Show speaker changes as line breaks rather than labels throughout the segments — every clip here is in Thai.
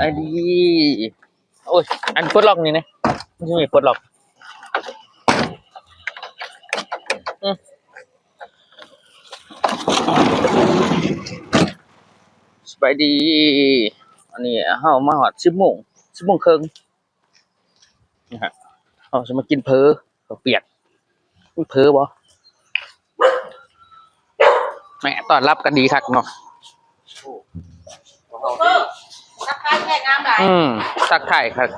อันนี้โอ้ย อันปลดล็อกนี่นะไม่ใช่ปลดล็อกสบายดี อันนี้เฮามาหอดสิบโมงสิบโมงครึ่งนะฮะเราจะมากินเพอเปียกเพอบ่แม่ต้อนรับกันดีคักเนาะ
เออทักทายแค่งามหลาย
อืมสักไข่ครับ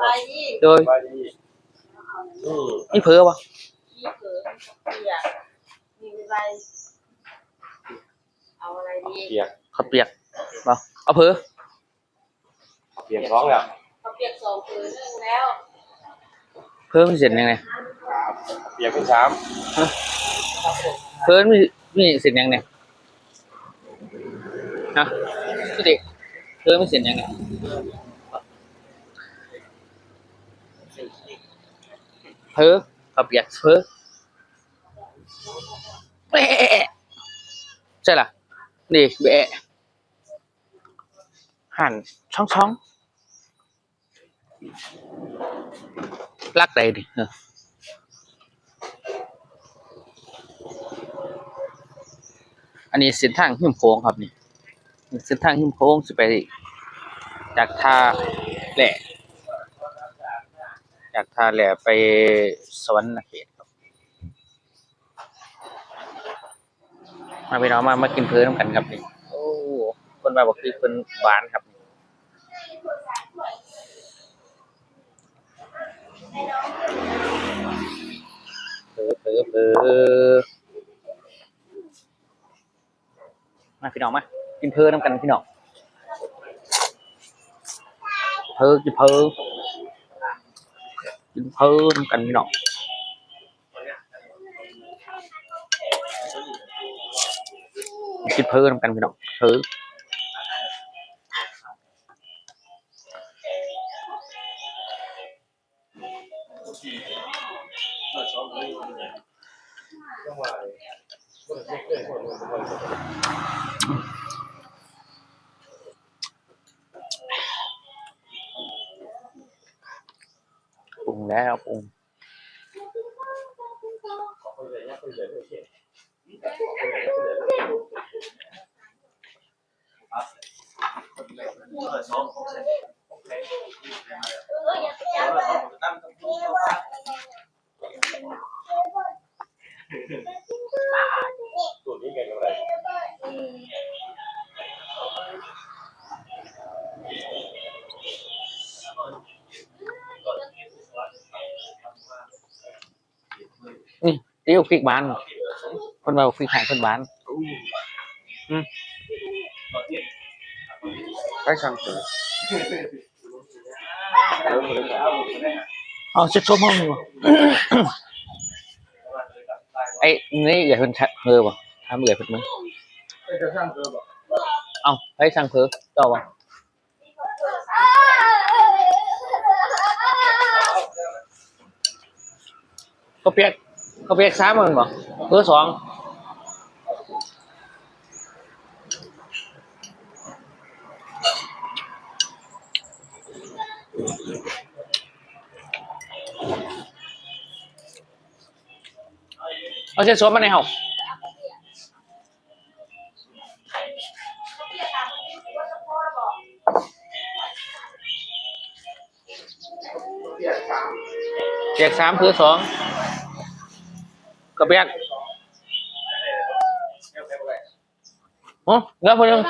อะไรนี่
โดย
สบายดีนี่
นี่เพ้อวะ
ขี้เขินเปียกมีอะไรเอาอะไรดี
เปียก
ข้าวเปียกบ่เอาเพ้อ
เปียกท้องแล้ว
เขาเปียกสองคืนนึงแล้ว
เพ้อมันเสร็จยังไง
เปียกเป็นสาม
เพ้อมีมีเสร็จยังไง ฮะดูดิเพ้อไม่เสร็จยังไงเพ้อข้าวเปียกเพ้อแบะใช่ล่ะ นี่แบะหั่นช่องช่องๆลักใดดิเอออันนี้เส้นทางหิมโพงครับนี่ เส้นทางหิมโพงสิไปจากท่าแหล่จากท่าแหล่ไปสวรรค์เขตครับมาพี่น้องมามากินเพื่อนำกันครับนี่โอ้คนมาบอกคือคนหวานครับเผลอเผลอเผลอมาพี่น้องมา กินเพอน้ำกันพี่น้องเพอกินเพอกินเพอน้ำกันพี่น้องกินเพอน้ำกันพี่น้องเพอ
ต้องมา
ป รุงแล้วปรุ
นี่
เตี้ยวพริกบานคนมาบอกพริกหายคนบาน
ใช้ช่างเสือ
อ๋อชุดชมห้องนี่วะไอ้นี่อย่าเพิ่นเพ้อบ่ทำเอื่อยเพิ่นมึง
ใช้ช่างเสือบอก
เอาให้ช่างเพ้อเจ้าวะเขาเปียก เขาเปียกสามมื่นบ่เพ้อสองเอาเช็ดซวมมาในห้อง
เปียกสาม
เปียกสามเพื่อสอง กระเปียกโอ้แล้วพอยัง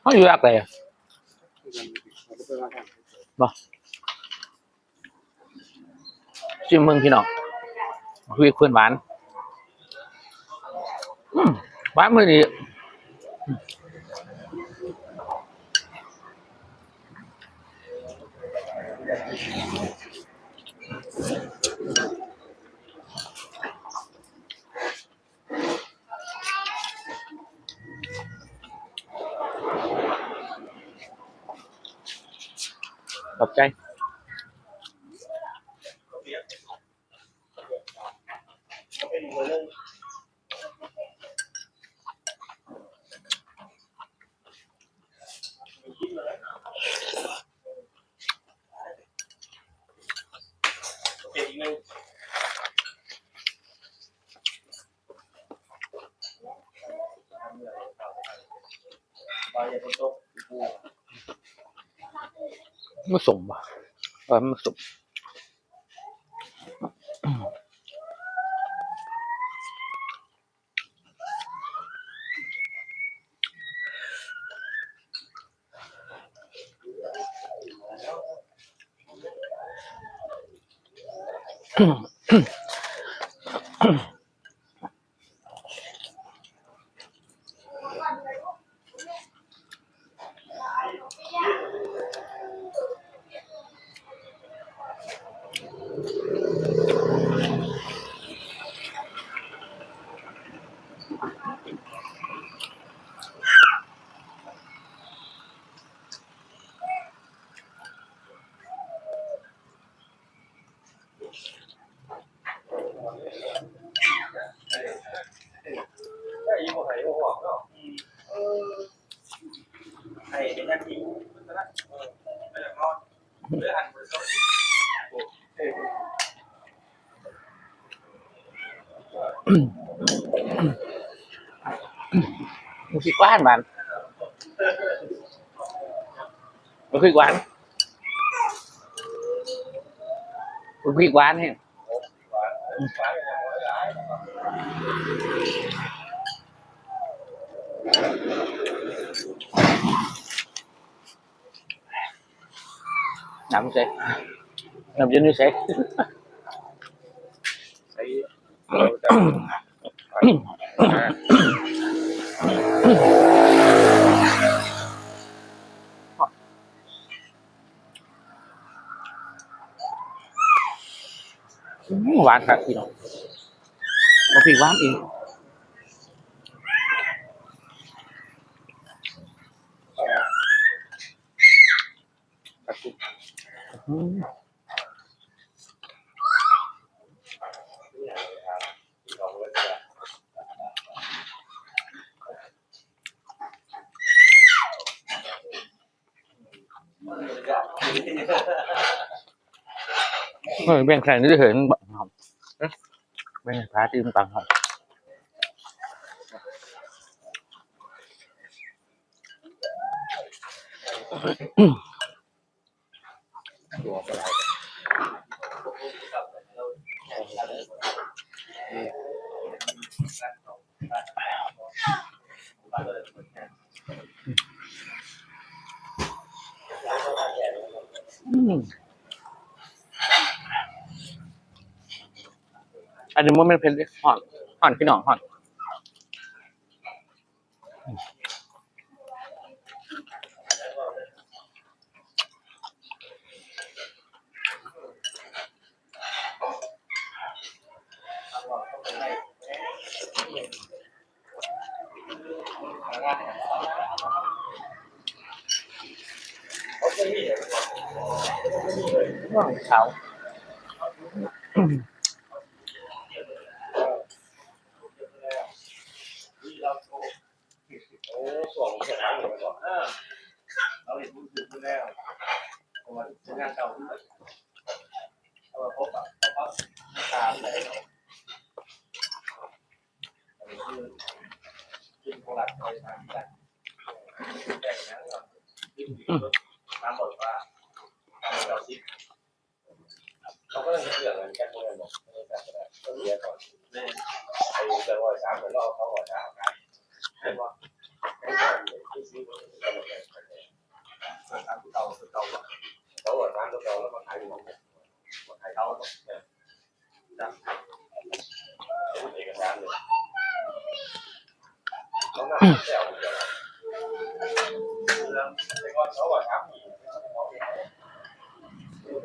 เขาอยู่ยากเลยอะบ่ ชิมมึงพี่น้องคุยเพื่นหวานหวานมือดีขอบใจ
ไปอย่าเป็นโต๊ะกู
ไม่สมป่ะเออไม่สมมันคือกว้านมัน มันคือกว้านมันคือกว้านเนี่ หวานครับพี่น้องมันคือกว้านเองอืม เออแบ่งแข่งนี่เห็นบังครับเอันนี้มันเป็นเพลงหอนหอนพี่น้องหอน ห่อนเขา
อ้ส่ วนของร้านเลยก่อนเราเห็นมือถือแล้วผมว่าใช้งานเก่าด้วยเอามาพบอะพบตามเลยอันนี้คือกินโคลัดไปทางกันแต่งนั้นก่อนน้ำบอกว่าทำเราซิเขาก็เลยเรื่องเงินแค่พวกนั้นบอกไม่ได้แต่ก็ได้ก็เรียนก่อนไอ้เจ้าว่าสามคนรอบเขาบอกสามกันใช่ปะ tao tao tao là bán tao tao nó mà thay một một thay tao đó đó thì cái bán được nó nằm theo cái con sáu và tám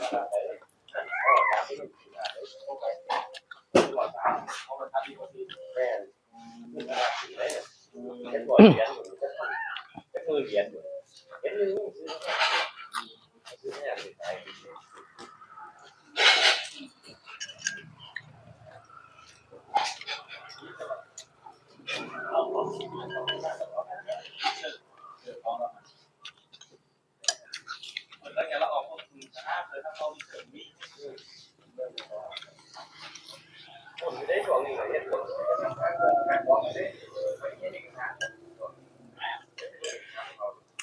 เราใส่แล้วก็ทำให้ดูดีนะแล้วก็ไปแล้วก็ทำเพราะมันทำให้เราดีแฟนหนึ่งร้อยสี่สิบหนึ่งร้อยยี่สิบห้าหนึ่งร้อยยี่สิบห้า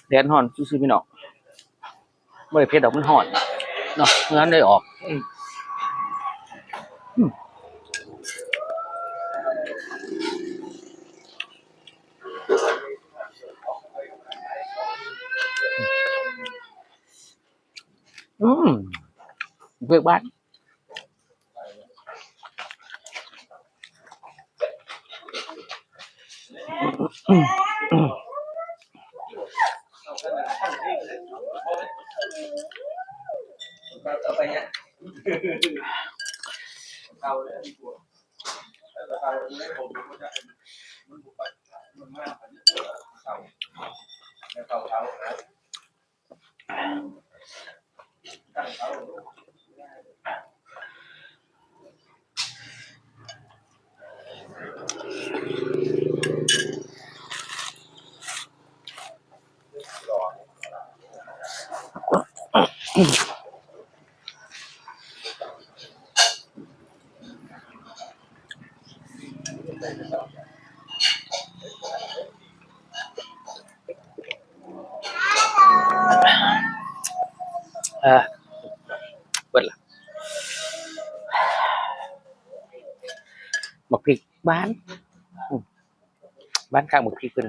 แดนห่อนซื่อๆพี่น้องบ่ได้เผ็ดดอกมันห่อนเนาะงั้นได้ออกอืมอืมอืมเบิกบ้าน
ต่อไปเนี่ย เตาเลยดีกว่าแต่เตาไม่ผมก็จะมันบุกไปมันมากกว่านี้เตาเตาเตานะตั้งเตา
เออเปิดละบักพริกบ้าอืม บ้านข้างบักพริกเป็น